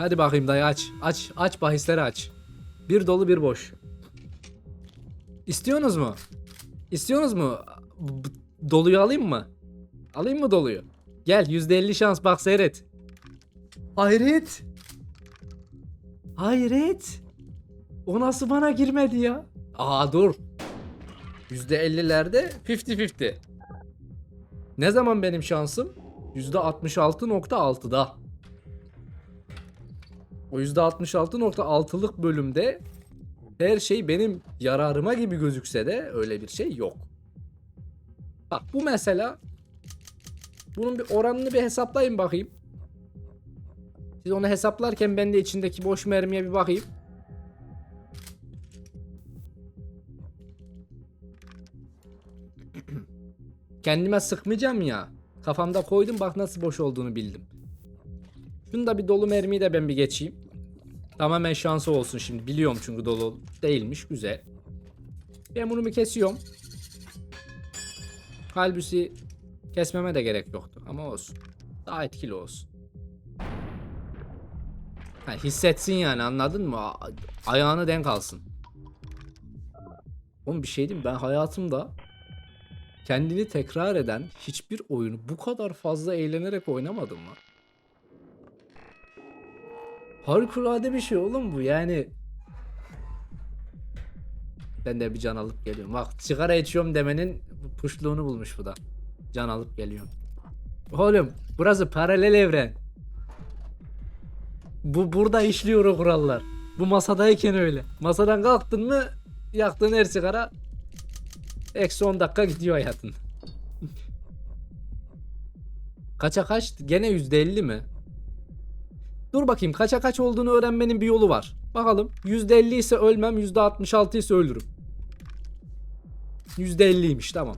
Hadi bakayım dayı aç. Aç. Aç bahisleri aç. Bir dolu bir boş. İstiyorsunuz mu? İstiyorsunuz mu? Doluyu alayım mı? Alayım mı doluyu? Gel %50 şans bak seyret. Hayret. Hayret. O nasıl bana girmedi ya? Aa dur. %50'lerde 50-50. Ne zaman benim şansım? %66.6'da. O %66.6'lık bölümde her şey benim yararıma gibi gözükse de öyle bir şey yok. Bak bu mesela bunun bir oranını bir hesaplayın bakayım. Siz onu hesaplarken ben de içindeki boş mermiye bir bakayım. Kendime sıkmayacağım ya. Kafamda koydum bak nasıl boş olduğunu bildim. Şunu bir dolu mermiyi de ben bir geçeyim. Tamamen şansı olsun şimdi. Biliyorum çünkü dolu değilmiş. Güzel. Ben bunu bir kesiyorum. Halbuki kesmeme de gerek yoktu. Ama olsun. Daha etkili olsun. Ha, hissetsin yani anladın mı? Ayağını denk alsın. Oğlum bir şey diyeyim ben hayatımda kendini tekrar eden hiçbir oyunu bu kadar fazla eğlenerek oynamadım mı? Harikulade bir şey oğlum bu yani. Ben de bir can alıp geliyorum. Bak sigara içiyorum demenin puşluğunu bulmuş bu da. Can alıp geliyorum. Oğlum burası paralel evren. Bu burada işliyor o kurallar. Bu masadayken öyle. Masadan kalktın mı yaktığın her sigara eksi 10 dakika gidiyor hayatın. Kaça kaç? Gene %50 mi? Dur bakayım kaça kaç olduğunu öğrenmenin bir yolu var. Bakalım %50 ise ölmem %66 ise ölürüm. %50'ymiş tamam.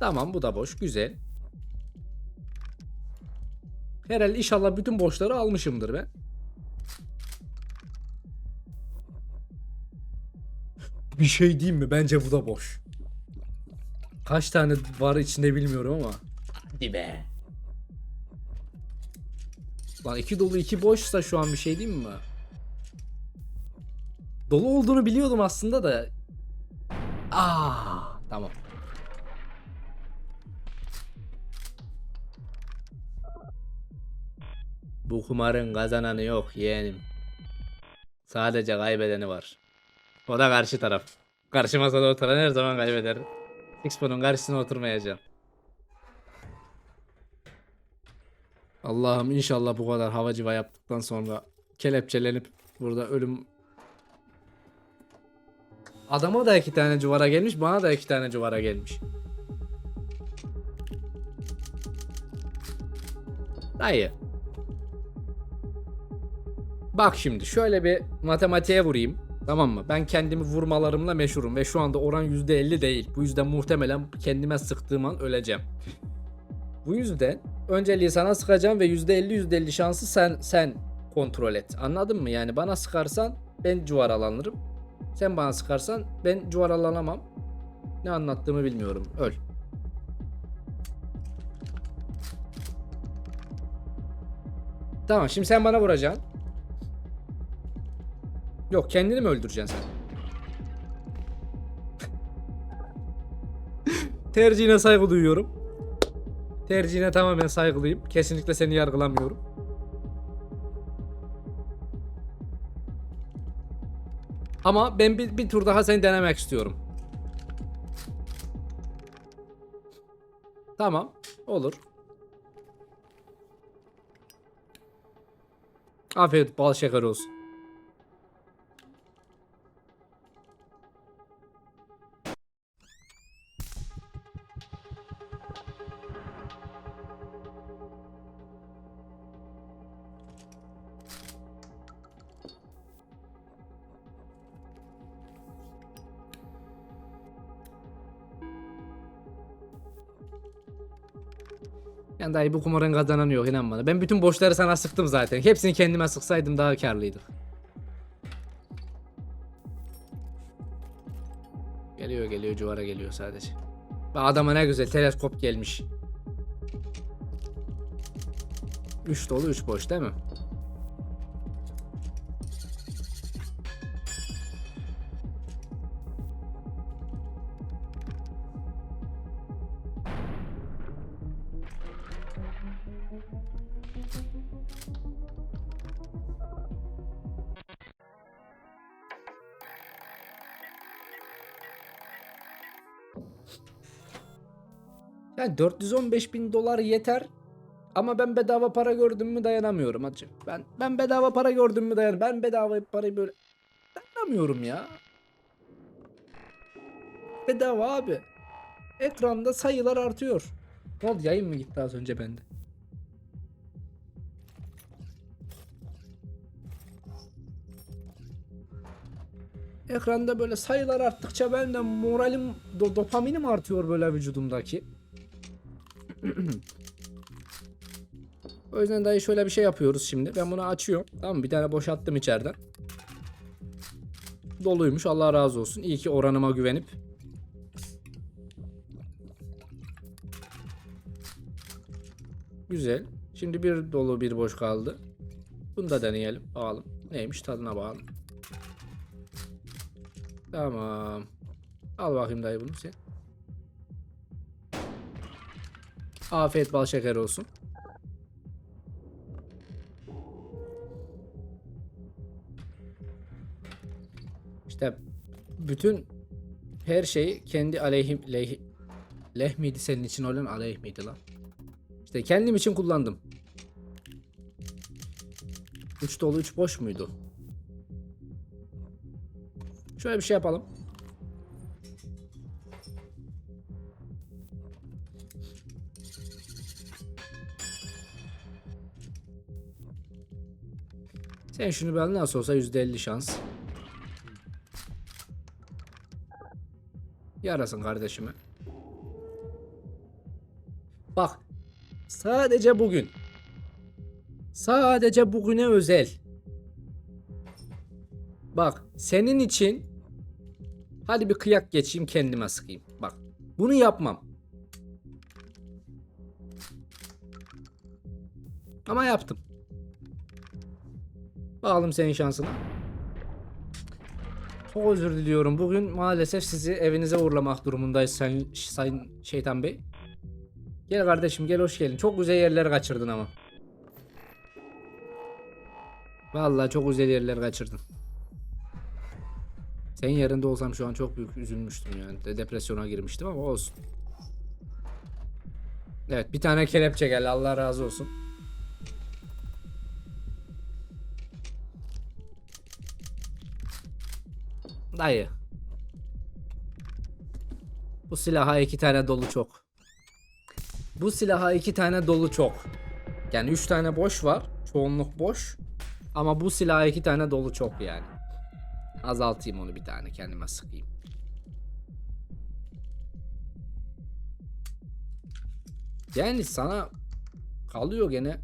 Tamam bu da boş güzel. Herhalde inşallah bütün boşları almışımdır ben. Bir şey diyeyim mi? Bence bu da boş. Kaç tane var içinde bilmiyorum ama. Hadi be. Lan iki dolu iki boşsa şu an bir şey diyeyim mi? Dolu olduğunu biliyordum aslında da. Aa, tamam. Bu kumarın kazananı yok yeğenim. Sadece kaybedeni var. O da karşı taraf. Karşı masada oturan her zaman kaybeder. Expo'nun karşısına oturmayacağım. Allah'ım inşallah bu kadar hava civa yaptıktan sonra kelepçelenip burada ölüm... Adama da iki tane cuvara gelmiş, bana da iki tane cuvara gelmiş. Dayı. Bak şimdi şöyle bir matematiğe vurayım. Tamam mı? Ben kendimi vurmalarımla meşhurum ve şu anda oran %50 değil. Bu yüzden muhtemelen kendime sıktığım an öleceğim. Bu yüzden önceliği sana sıkacağım ve %50 %50 şansı sen sen kontrol et. Anladın mı? Yani bana sıkarsan ben cuvaralanırım. Sen bana sıkarsan ben cuvaralanamam. Ne anlattığımı bilmiyorum. Öl. Tamam şimdi sen bana vuracaksın. Yok kendini mi öldüreceksin sen? Tercihine saygı duyuyorum. Tercihine tamamen saygılıyım. Kesinlikle seni yargılamıyorum. Ama ben bir, bir tur daha seni denemek istiyorum. Tamam. Olur. Afiyet bal şeker olsun. Yani dayı bu kumarın kazananı yok inan bana. Ben bütün borçları sana sıktım zaten. Hepsini kendime sıksaydım daha karlıydık. Geliyor geliyor civara geliyor sadece. Ve adama ne güzel teleskop gelmiş. 3 dolu 3 boş değil mi? Yani 415 bin dolar yeter. Ama ben bedava para gördüm mü dayanamıyorum hacı. Ben ben bedava para gördüm mü dayan. Ben bedava parayı böyle dayanamıyorum ya. Bedava abi. Ekranda sayılar artıyor. Ne oldu yayın mı gitti az önce bende? Ekranda böyle sayılar arttıkça ben de moralim, do- dopaminim artıyor böyle vücudumdaki. O yüzden dayı şöyle bir şey yapıyoruz şimdi. Ben bunu açıyorum. Tamam mı? Bir tane boşalttım içeriden. Doluymuş. Allah razı olsun. İyi ki oranıma güvenip. Güzel. Şimdi bir dolu bir boş kaldı. Bunu da deneyelim. Bakalım. Neymiş tadına bakalım. Tamam. Al bakayım dayı bunu sen. Afiyet bal şeker olsun. İşte bütün her şeyi kendi aleyhim leh, leh miydi senin için olan aleyh miydi lan? İşte kendim için kullandım. 3 dolu 3 boş muydu? Şöyle bir şey yapalım. Sen şunu al nasıl olsa %50 şans. Yarasın kardeşime. Bak. Sadece bugün. Sadece bugüne özel. Bak senin için hadi bir kıyak geçeyim kendime sıkayım. Bak bunu yapmam. Ama yaptım. Bakalım senin şansına. Çok özür diliyorum. Bugün maalesef sizi evinize uğurlamak durumundayız sayın, sayın Şeytan Bey. Gel kardeşim gel hoş geldin. Çok güzel yerler kaçırdın ama. Vallahi çok güzel yerler kaçırdın. Senin yerinde olsam şu an çok büyük üzülmüştüm yani. De depresyona girmiştim ama olsun. Evet bir tane kelepçe geldi Allah razı olsun. Dayı. Bu silaha iki tane dolu çok. Bu silaha iki tane dolu çok. Yani üç tane boş var. Çoğunluk boş. Ama bu silaha iki tane dolu çok yani. Azaltayım onu bir tane kendime sıkayım. Yani sana kalıyor gene.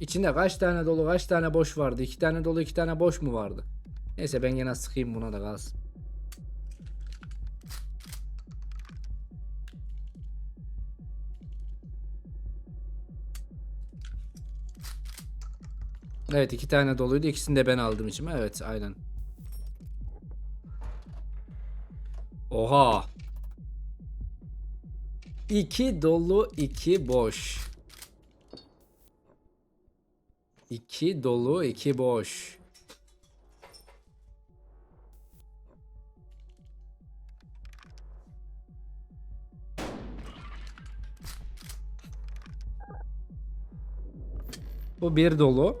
İçinde kaç tane dolu kaç tane boş vardı? İki tane dolu iki tane boş mu vardı? Neyse ben yine sıkayım buna da kalsın. Evet iki tane doluydu ikisini de ben aldım içime evet aynen. Oha. İki dolu iki boş. İki dolu iki boş. Bu bir dolu.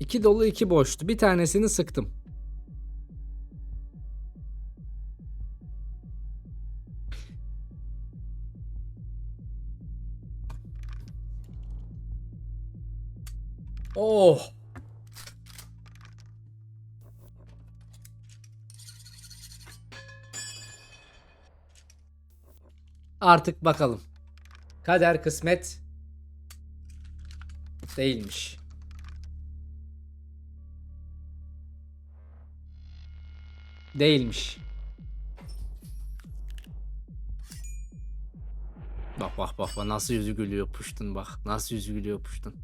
İki dolu iki boştu. Bir tanesini sıktım. Oh. Artık bakalım. Kader kısmet değilmiş. Değilmiş. Bak bak bak bak nasıl yüzü gülüyor puştun bak. Nasıl yüzü gülüyor puştun.